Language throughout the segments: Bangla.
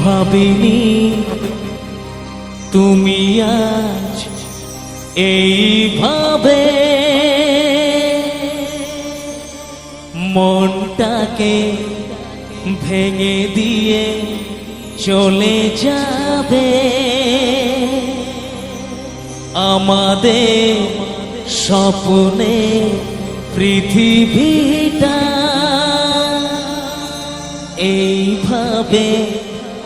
ভাবিনি তুমি আজ এইভাবে মনটাকে ভেঙে দিয়ে চলে যাবে। আমাদের স্বপ্নে পৃথিবীটা এইভাবে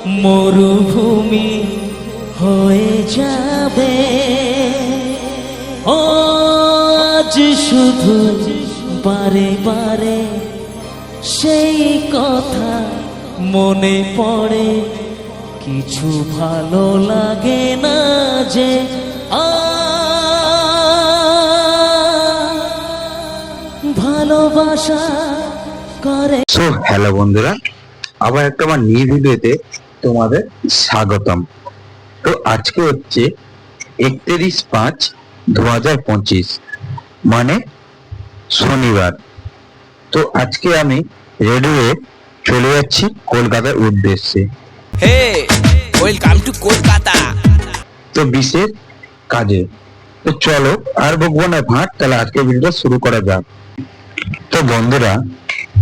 মরুভূমি হয়ে যাবে। ও শুধু বারে বারে সেই কথা মনে পড়ে। কিছু ভালো লাগে না যে ভালোবাসা করে। হ্যালো বন্ধুরা, আবার একটা আমার নিউ ভিডিওতে তোমাদের স্বাগতম। তো আজকে হচ্ছে একত্রিশ পাঁচ দু হাজার পঁচিশ মানে শনিবার। তো আজকে আমি রেডি হয়ে চলে যাচ্ছি কলকাতার উদ্দেশ্যে. তো বিশেষ কাজে। তো চলো আর বকবো না ভাট তাহলে আজকে ভিডিওটা শুরু করা যাক। তো বন্ধুরা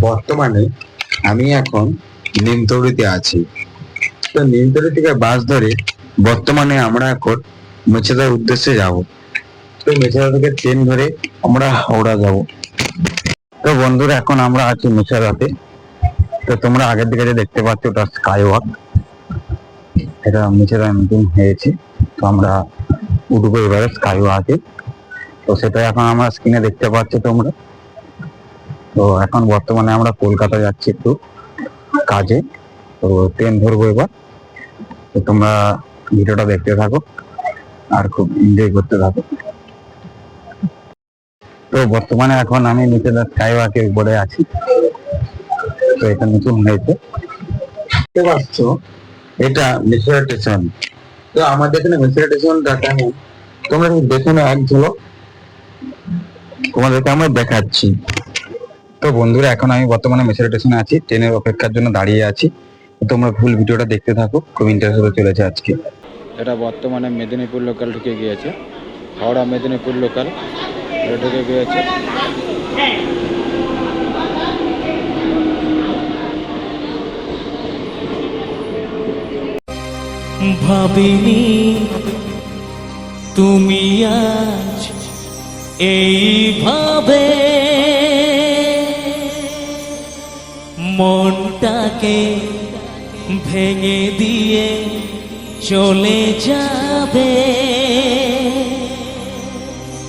বর্তমানে আমি এখন নিমতৌড়িতে আছি। তো নিমতৌড়ি থেকে বাস ধরে বর্তমানে আমরা এখন মেছেদার উদ্দেশ্যে যাব। তো মেছেদা থেকে ট্রেন ধরে আমরা হাওড়া যাব। তো বন্ধুরা, এখন আমরা আছি মেছেদাতে। তো তোমরা আগের দিকে যে দেখতে পাচ্ছ, ওটা স্কাই ওয়াক এটা মেছেদা নতুন হয়েছে। তো আমরা উঠবো এবারে স্কাই ওয়াকে তো সেটা এখন আমরা স্ক্রিনে দেখতে পাচ্ছ তোমরা। তো এখন বর্তমানে আমরা কলকাতা যাচ্ছি একটু কাজে। তো ট্রেন ধরবো এবার। তো তোমরা ভিডিওটা দেখতে থাকো আর খুব এনজয় করতে থাকো। তো বর্তমানে এখন আমি নিচে ওয়াকের উপরে আছি। তো এটা নতুন হয়েছে। দেখতে পাচ্ছ, এটা মিশরা স্টেশন তো আমাদের এখানে মিশরা তোমরা না এক ঝলক। তোমাদেরকে আমরা দেখাচ্ছি। তো বন্ধুরা, এখন আমি বর্তমানে মেসের স্টেশনে আছি। ট্রেনের অপেক্ষার জন্য দাঁড়িয়ে আছি। তোমরা ফুল ভিডিওটা দেখতে থাকো খুব ইন্টারেস্ট হতে চলেছে আজকে। এটা বর্তমানে মেদিনীপুর লোকাল ঢুকে গিয়েছে। হাওড়া মেদিনীপুর লোকাল এটা ঢুকে গিয়েছে। ভাবিনি তুমি আজ এইভাবে মনটাকে ভেঙে দিয়ে চলে যাবে।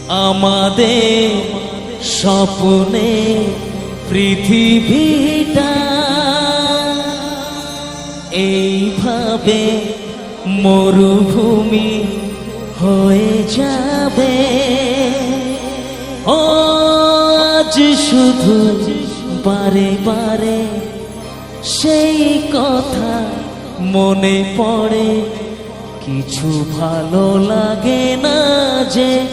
আমাদের স্বপ্নে পৃথিবীটা এইভাবে মরুভূমি হয়ে যাবে। আজ শুধু বারে বারে সেই কথা মনে পড়ে। কিছু ভালো লাগে না যে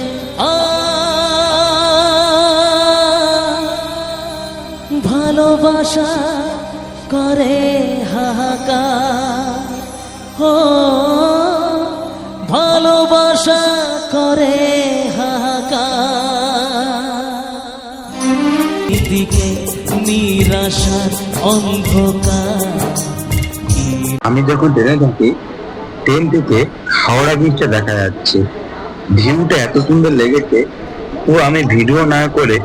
ভালোবাসা করে হাহাকার। ও, ভালোবাসা করে হাহাকার। দিকে আমি যখন ট্রেনে থাকি, ট্রেন থেকে হাওড়া ব্রিজটা দেখা যাচ্ছে। ভিউটা এত সুন্দর লেগেছে ও আমি ভিডিও না করে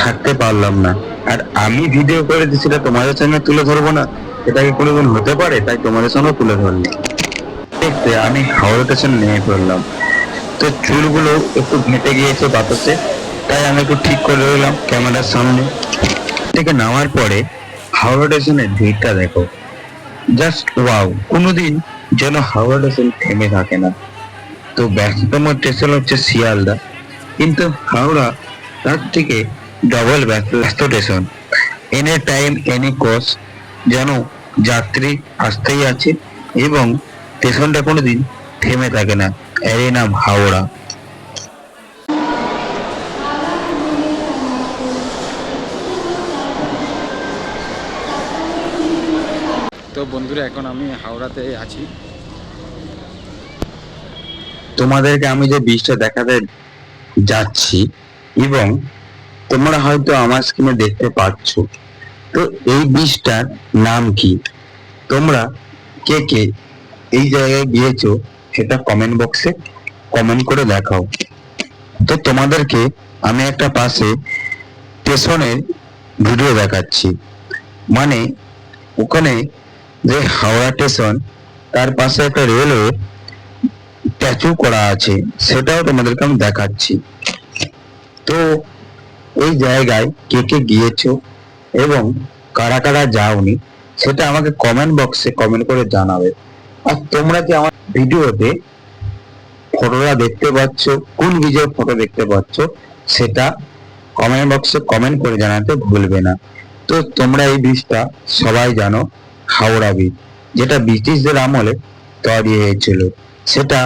থাকতে পারলাম না। আর আমি ভিডিও করে সেটা তোমাদের সঙ্গে তুলে ধরবো না। এটা কি কোনোদিন হতে পারে? তাই তোমাদের সঙ্গে তুলে ধরলাম। দেখতে, আমি হাওড়া স্টেশন নেমে পড়লাম। তো চুলগুলো একটু ঘেঁটে গিয়েছে বাতাসে, তাই আমি একটু ঠিক করে রইলাম ক্যামেরার সামনে। থেকে নামার পরে হাওড়া স্টেশনের ভিড়টা দেখো। জাস্ট ওয়াও কোনোদিন যেন হাওড়া স্টেশন থেমে থাকে না। তো ব্যস্ততম স্টেশন হচ্ছে শিয়ালদা। কিন্তু হাওড়া, তার থেকে ডবল ব্যস্ত স্টেশন এনি টাইম এনি কস যেন যাত্রী আসতেই আছে এবং স্টেশনটা কোনোদিন থেমে থাকে না। এরই নাম হাওড়া। তো বন্ধুরা, এখন আমি হাওড়াতে আছি। তোমাদেরকে আমি যে বীজটা দেখাতে যাচ্ছি, এবং তোমরা হয়তো আমার স্ক্রিনে দেখতে পাচ্ছ। তো এই বীজটার নাম কি? তোমরা কে কে এই জায়গায় গিয়েছো, সেটা কমেন্ট বক্সে কমেন্ট করে দেখাও। তো তোমাদেরকে আমি একটা পাশে স্টেশনের ভিডিও দেখাচ্ছি। মানে ওখানে যে হাওড়া স্টেশন, তার পাশে একটা রেলওয়ে স্ট্যাচু করা আছে। সেটাও তোমাদেরকে আমি দেখাচ্ছি। তো এই জায়গায় কে কে গিয়েছো এবং কারা কারা যাওনি, সেটা আমাকে কমেন্ট বক্সে কমেন্ট করে জানাবে। আর তোমরা যে আমার ভিডিওতে ফটোটা দেখতে পাচ্ছ, কোন বিজয়ের ফটো দেখতে পাচ্ছ, সেটা কমেন্ট বক্সে কমেন্ট করে জানাতে ভুলবে না। তো তোমরা এই বীজটা সবাই জানো। হাওড়া বীজ যেটা ব্রিটিশদের আমলে তৈরি হয়েছিল। সেটা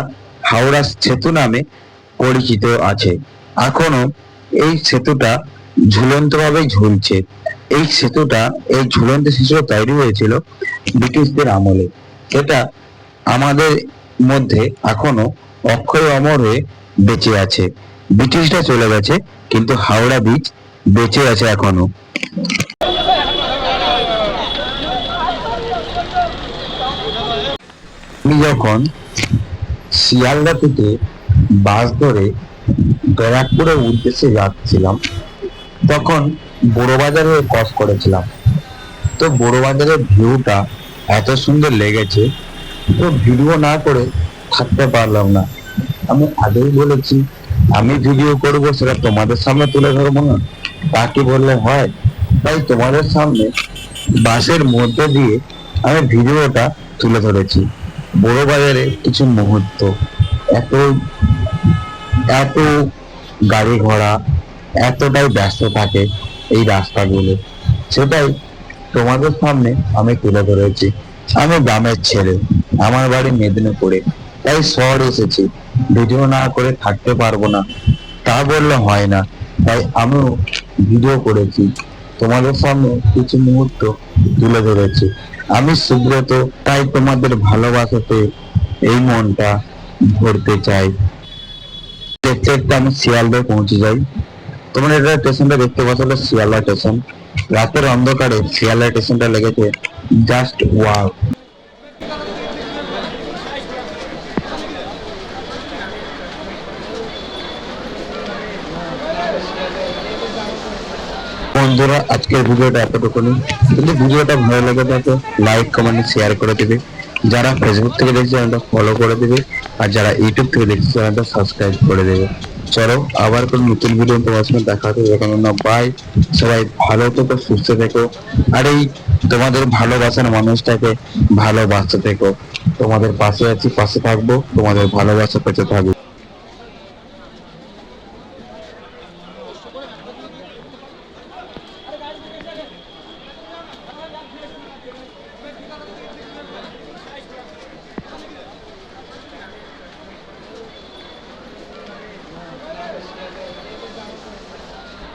হাওড়া সেতু নামে পরিচিত আছে। এখনও এই সেতুটা ঝুলন্তভাবে ঝুলছে। এই সেতুটা এই ঝুলন্ত সেতুটা তৈরি হয়েছিল ব্রিটিশদের আমলে। সেটা আমাদের মধ্যে এখনও অক্ষয় অমর হয়ে বেঁচে আছে। ব্রিটিশরা চলে গেছে, কিন্তু হাওড়া বীজ বেঁচে আছে এখনও। আমি যখন শিয়ালদা থেকে বাস ধরে ব্যারাকপুরের উদ্দেশ্যে যাচ্ছিলাম, তখন বড় বাজারে ক্রস করেছিলাম। তো বড় বাজারের ভিউটা এত সুন্দর লেগেছে, তো ভিডিও না করে থাকতে পারলাম না। আমি আগেই বলেছি, আমি ভিডিও করব, সেটা তোমাদের সামনে তুলে ধরবো না। তা কি বললে, হয়। তাই তোমাদের সামনে বাসের মধ্যে দিয়ে আমি ভিডিওটা তুলে ধরেছি। বড় বাজারে কিছু মুহূর্ত, এত এত গাড়ি ঘোড়া, এতটাই ব্যস্ত থাকে এই রাস্তাগুলো। সেটাই তোমাদের সামনে আমি তুলে ধরেছি। আমি গ্রামের ছেলে, আমার বাড়ি মেদিনীপুরে। তাই শহর এসেছি। ভিডিও না করে থাকতে পারব না। তা বললে হয় না। তাই আমিও ভিডিও করেছি। তোমাদের সামনে কিছু মুহূর্ত তুলে ধরেছি। আমি সুব্রত, তাই তোমাদের ভালোবাসাতে এই মনটা ভরতে চাই। দেখতে দেখতে আমি শিয়ালদায় পৌঁছে যাই। তোমরা এটা স্টেশনটা দেখতে পাচ্ছ শিয়ালদা স্টেশন। রাতের অন্ধকারে শিয়ালদা স্টেশনটা লেগেছে জাস্ট ওয়াও বন্ধুরা, আজকের ভিডিওটা এতটুকুনি। যদি ভিডিওটা ভালো লাগে থাকে লাইক কমেন্ট শেয়ার করে দেবে। যারা ফেসবুক থেকে দেখছে আমরা ফলো করে দেবে। আর যারা ইউটিউব থেকে দেখছে আমরা সাবস্ক্রাইব করে দেবে। চলো, আবার কোনো নতুন ভিডিও তোমার সঙ্গে দেখা হবে। এখন না বাই সবাই ভালো থেকো, সুস্থ থেকো। আর এই তোমাদের ভালোবাসার মানুষটাকে ভালোবাসতে থেকো। তোমাদের পাশে আছি, পাশে থাকব। তোমাদের ভালোবাসা পেতে থাকব।